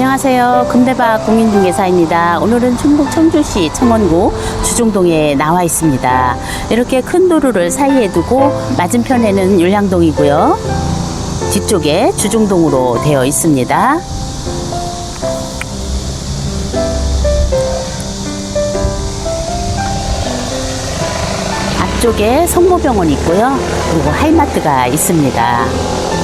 안녕하세요. 금대박 공인중개사입니다. 오늘은 충북 청주시 청원구 주중동에 나와 있습니다. 이렇게 큰 도로를 사이에 두고 맞은편에는 율량동이고요. 뒤쪽에 주중동으로 되어 있습니다. 앞쪽에 성모병원 있고요. 그리고 하이마트가 있습니다.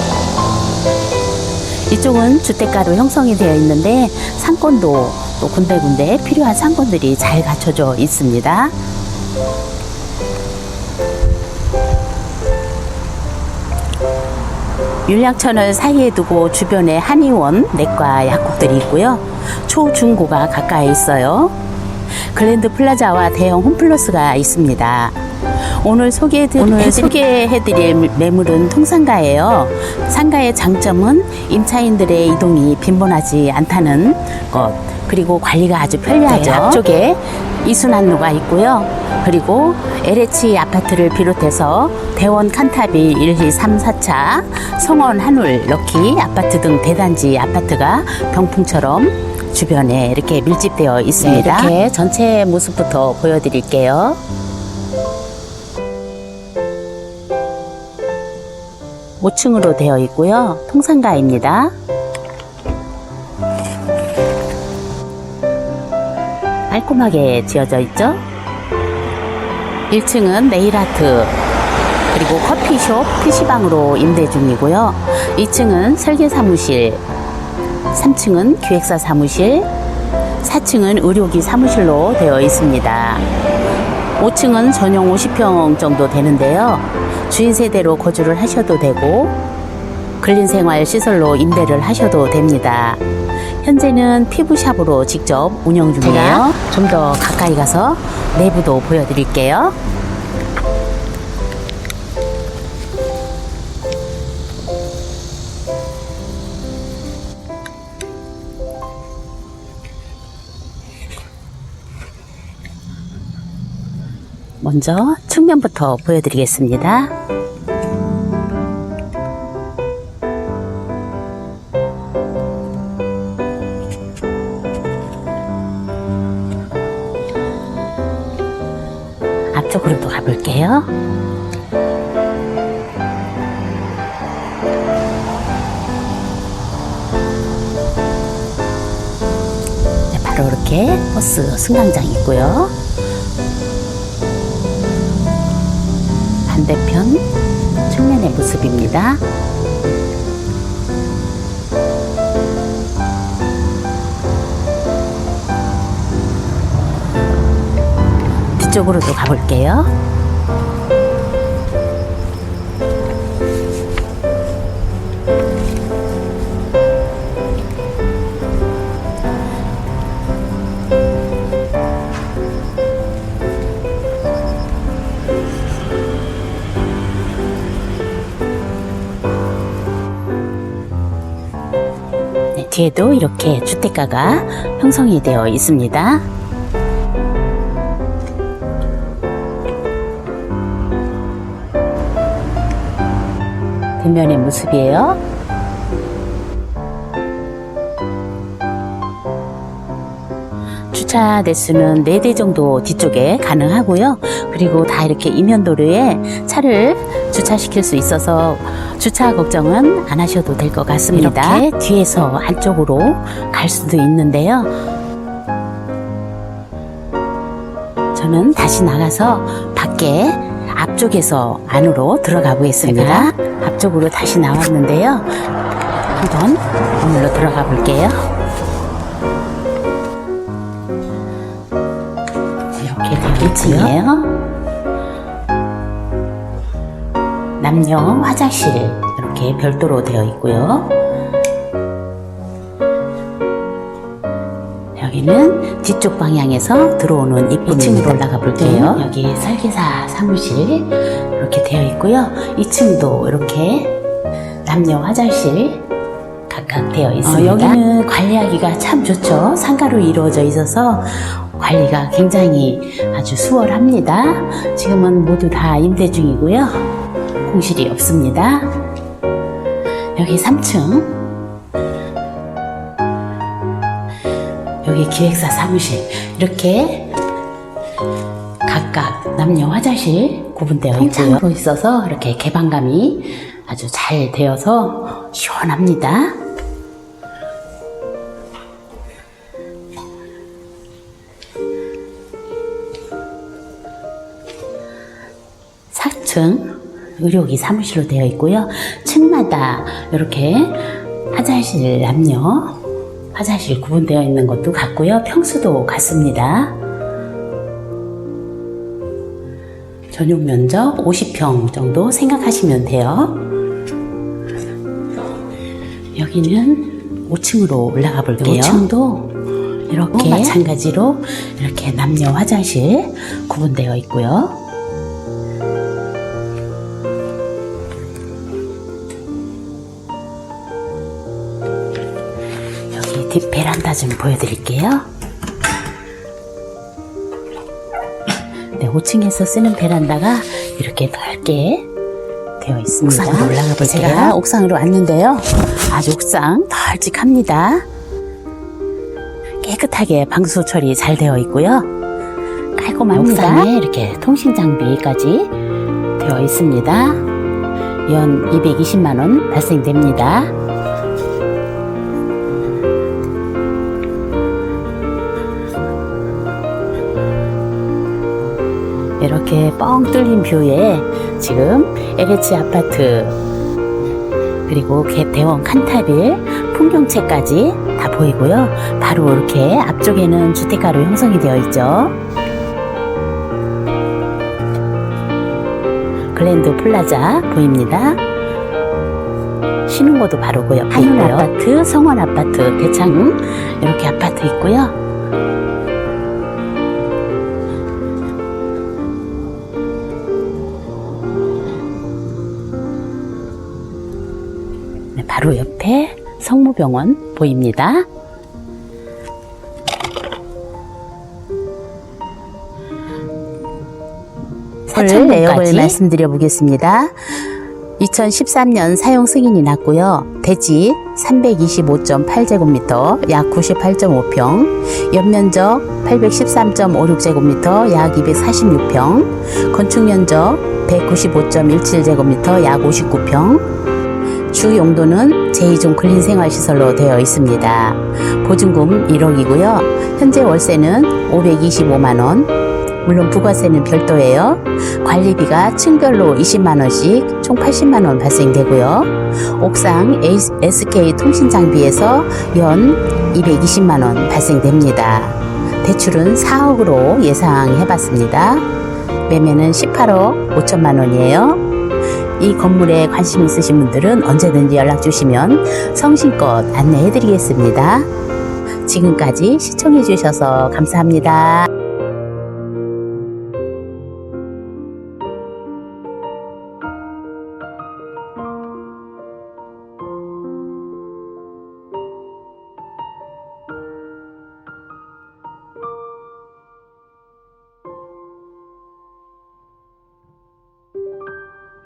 이쪽은 주택가로 형성이 되어 있는데 상권도 또 군데군데 필요한 상권들이 잘 갖춰져 있습니다. 율량천을 사이에 두고 주변에 한의원, 내과, 약국들이 있고요. 초, 중, 고가 가까이 있어요. 글랜드 플라자와 대형 홈플러스가 있습니다. 오늘 소개해드릴, 오늘 소개해드릴 매물은 통상가예요. 상가의 장점은 임차인들의 이동이 빈번하지 않다는 것, 그리고 관리가 아주 편리하죠. 앞쪽에 이순환로가 있고요. 그리고 LH 아파트를 비롯해서 대원 칸타빌 1, 2, 3, 4차, 성원 한울, 럭키 아파트 등 대단지 아파트가 병풍처럼 주변에 이렇게 밀집되어 있습니다. 네, 이렇게 전체 모습부터 보여드릴게요. 5층으로 되어 있고요. 통상가입니다. 깔끔하게 지어져 있죠? 1층은 네일아트, 그리고 커피숍, PC방으로 임대 중이고요. 2층은 설계 사무실, 3층은 기획사 사무실, 4층은 의료기 사무실로 되어 있습니다. 5층은 전용 50평 정도 되는데요. 주인 세대로 거주를 하셔도 되고 근린생활 시설로 임대를 하셔도 됩니다. 현재는 피부샵으로 직접 운영 중이에요. 좀 더 가까이 가서 내부도 보여드릴게요. 먼저 측면부터 보여드리겠습니다. 앞쪽으로 또 가볼게요. 네, 바로 이렇게 버스 승강장 있고요. 반대편 측면의 모습입니다. 뒤쪽으로도 가볼게요. 뒤에도 이렇게 주택가가 형성이 되어 있습니다. 뒷면의 모습이에요. 주차 대수는 4대 정도 뒤쪽에 가능하고요. 그리고 다 이렇게 이면도로에 차를 주차시킬 수 있어서 주차 걱정은 안 하셔도 될 것 같습니다. 이렇게 뒤에서 안쪽으로 갈 수도 있는데요. 저는 다시 나가서 밖에 앞쪽에서 안으로 들어가 보겠습니다. 앞쪽으로 다시 나왔는데요. 한번 건물로 들어가 볼게요. 이렇게 되어 있고요. 남녀 화장실 이렇게 별도로 되어 있고요. 여기는 뒤쪽 방향에서 들어오는 입구 2층으로 올라가 볼게요. 여기 설계사 사무실 이렇게 되어 있고요. 2층도 이렇게 남녀 화장실 각각 되어 있습니다. 여기는 관리하기가 참 좋죠. 상가로 이루어져 있어서 관리가 굉장히 아주 수월합니다. 지금은 모두 다 임대 중이고요. 공실이 없습니다. 여기 3층 여기 기획사 사무실 이렇게 각각 남녀 화장실 구분되어 있고요. 통창으로 있어서 이렇게 개방감이 아주 잘 되어서 시원합니다. 4층 의료기 사무실로 되어 있고요. 층마다 이렇게 화장실 남녀 화장실 구분되어 있는 것도 같고요. 평수도 같습니다. 전용 면적 50평 정도 생각하시면 돼요. 여기는 5층으로 올라가 볼게요. 5층도 이렇게 마찬가지로 이렇게 남녀 화장실 구분되어 있고요. 뒷 베란다 좀 보여드릴게요. 네, 5층에서 쓰는 베란다가 이렇게 넓게 되어 있습니다. 옥상으로 올라가 볼게요. 제가 옥상으로 왔는데요. 아주 옥상 널찍합니다. 깨끗하게 방수 처리 잘 되어 있고요. 깔끔합니다. 옥상에 이렇게 통신 장비까지 되어 있습니다. 연 220만 원 발생됩니다. 이렇게 뻥 뚫린 뷰에 지금 LH 아파트 그리고 개- 대원 칸타빌 풍경채까지 다 보이고요. 바로 이렇게 앞쪽에는 주택가로 형성이 되어 있죠. 글랜드 플라자 보입니다. 쉬는 곳도 바로 그 옆에 한운 있고요. 아파트, 성원 아파트, 대창 이렇게 아파트 있고요. 바로 옆에 성모병원 보입니다. 사천 내역을 말씀드려 보겠습니다. 2013년 사용 승인이 났고요. 대지 325.8제곱미터, 약 98.5평, 연면적 813.56제곱미터, 약 246평, 건축면적 195.17제곱미터, 약 59평, 주 용도는 제2종 근린생활시설로 되어 있습니다. 보증금 1억이고요. 현재 월세는 525만원, 물론 부가세는 별도예요. 관리비가 층별로 20만원씩 총 80만원 발생되고요. 옥상 SK 통신장비에서 연 220만원 발생됩니다. 대출은 4억으로 예상해 봤습니다. 매매는 18억 5천만원이에요. 이 건물에 관심 있으신 분들은 언제든지 연락 주시면 성심껏 안내해 드리겠습니다. 지금까지 시청해 주셔서 감사합니다.